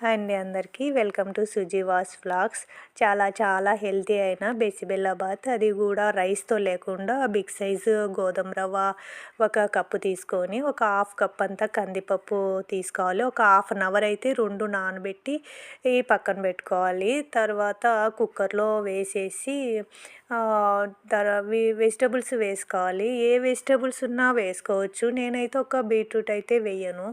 And అండి అందరికీ. Welcome to సుజీవాస్ flags చాలా చాలా హెల్తీ అయిన బెసిబెల్లాబాత్ అది కూడా రైస్తో లేకుండా బిగ్ సైజు గోధుమ రవ్వ ఒక కప్పు తీసుకొని ఒక హాఫ్ కప్ అంతా కందిపప్పు తీసుకోవాలి. ఒక హాఫ్ అన్ అవర్ అయితే రెండు నానబెట్టి ఈ పక్కన పెట్టుకోవాలి. తర్వాత కుక్కర్లో వేసేసి వెజిటబుల్స్ వేసుకోవాలి. ఏ వెజిటబుల్స్ ఉన్నా వేసుకోవచ్చు. నేనైతే ఒక బీట్రూట్ అయితే వేయను.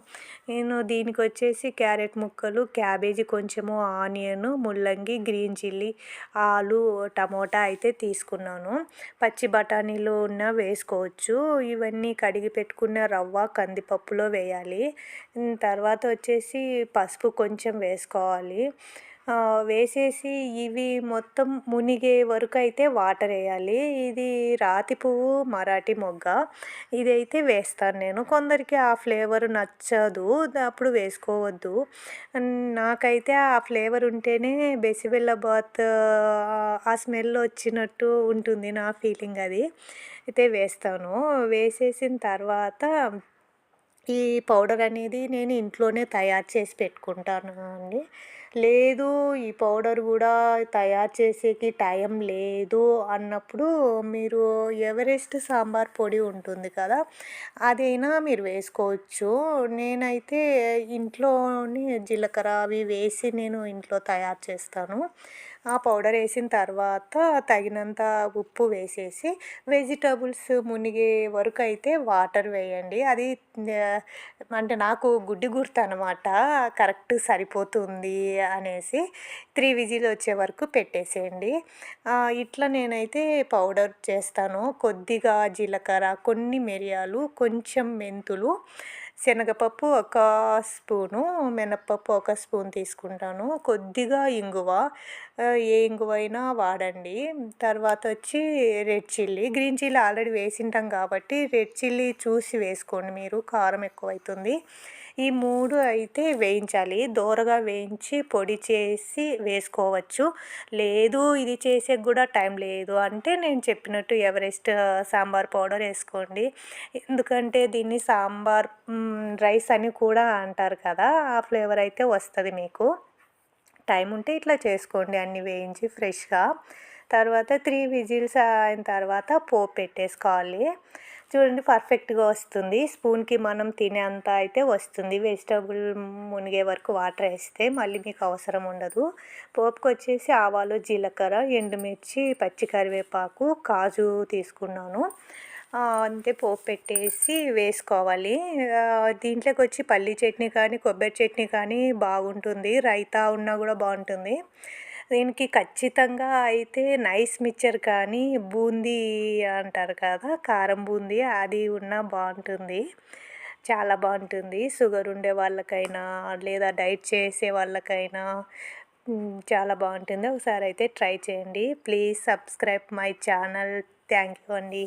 నేను దీనికి వచ్చేసి క్యారెట్ ముక్కలు క్యాబేజీ కొంచెము ఆనియన్ ముల్లంగి గ్రీన్ చిల్లీ ఆలు టమోటా అయితే తీసుకున్నాను. పచ్చి బఠానీలు ఉన్న వేసుకోవచ్చు. ఇవన్నీ కడిగి పెట్టుకున్న రవ్వ కందిపప్పులో వేయాలి. తర్వాత వచ్చేసి పసుపు కొంచెం వేసుకోవాలి. వేసేసి ఇవి మొత్తం మునిగే వరకు అయితే వాటర్ వేయాలి. ఇది రాతి పువ్వు మరాఠీ మొగ్గ. ఇదైతే వేస్తాను నేను. కొందరికి ఆ ఫ్లేవర్ నచ్చదు అప్పుడు వేసుకోవద్దు. నాకైతే ఆ ఫ్లేవర్ ఉంటేనే బెసిబెల్లాబాత్ ఆ స్మెల్ వచ్చినట్టు ఉంటుంది నా ఫీలింగ్ అది. అయితే వేస్తాను. వేసేసిన తర్వాత ఈ పౌడర్ అనేది నేను ఇంట్లోనే తయారు చేసి పెట్టుకుంటాను అండి. లేదు ఈ పౌడర్ కూడా తయారు చేసేకి టైం లేదు అన్నప్పుడు మీరు ఎవరెస్ట్ సాంబార్ పొడి ఉంటుంది కదా అదైనా మీరు వేసుకోవచ్చు. నేనైతే ఇంట్లోనే జీలకర్ర అవి వేసి నేను ఇంట్లో తయారు చేస్తాను. ఆ పౌడర్ వేసిన తర్వాత తగినంత ఉప్పు వేసేసి వెజిటబుల్స్ మునిగే వరకు అయితే వాటర్ వేయండి. అది అంటే నాకు గుడ్డి గుర్తు అనమాట కరెక్ట్ సరిపోతుంది అనేసి త్రీ విజిల్ వచ్చే వరకు పెట్టేసేయండి. ఇట్లా నేనైతే పౌడర్ చేస్తాను. కొద్దిగా జీలకర్ర కొన్ని మిరియాలు కొంచెం మెంతులు శనగపప్పు ఒక స్పూను మినప్పప్పు ఒక స్పూన్ తీసుకుంటాను. కొద్దిగా ఇంగువ ఏ ఇంగువ అయినా వాడండి. తర్వాత వచ్చి red chilli. Green chilli already వేసింటాం కాబట్టి రెడ్ చిల్లీ చూసి వేసుకోండి మీరు. కారం ఎక్కువ అవుతుంది ఈ మూడు అయితే వేయించాలి. దోరగా వేయించి పొడి చేసి వేసుకోవచ్చు. లేదు ఇది చేసే కూడా టైం లేదు. అంటే నేను చెప్పినట్టు ఎవరెస్ట్ సాంబార్ పౌడర్ వేసుకోండి. ఎందుకంటే దీన్ని సాంబార్ రైస్ అని కూడా అంటారు కదా ఆ ఫ్లేవర్ అయితే వస్తుంది మీకు. టైం ఉంటే ఇట్లా చేసుకోండి అన్నీ వేయించి ఫ్రెష్గా. తర్వాత త్రీ విజిల్స్ అయిన తర్వాత పోపు పెట్టేసుకోవాలి. చూడండి పర్ఫెక్ట్గా వస్తుంది. స్పూన్కి మనం తినేంత అయితే వస్తుంది. వెజిటబుల్ మునిగే వరకు వాటర్ వేస్తే మళ్ళీ మీకు అవసరం ఉండదు. పోపుకి వచ్చేసి ఆవాలు జీలకర్ర ఎండుమిర్చి పచ్చి కరివేపాకు కాజు తీసుకున్నాను. అంతే పోపు పెట్టేసి వేసుకోవాలి. దీంట్లోకి వచ్చి పల్లీ చట్నీ కానీ కొబ్బరి చట్నీ కానీ బాగుంటుంది. రైతా ఉన్నా కూడా బాగుంటుంది. దీనికి ఖచ్చితంగా అయితే నైస్ మిక్చర్ కానీ బూందీ అంటారు కదా కారం బూందీ అది ఉన్నా బాగుంటుంది. చాలా బాగుంటుంది. షుగర్ ఉండే వాళ్ళకైనా లేదా డైట్ చేసే వాళ్ళకైనా చాలా బాగుంటుంది. ఒకసారి అయితే ట్రై చేయండి. Please subscribe my channel. Thank you అండి.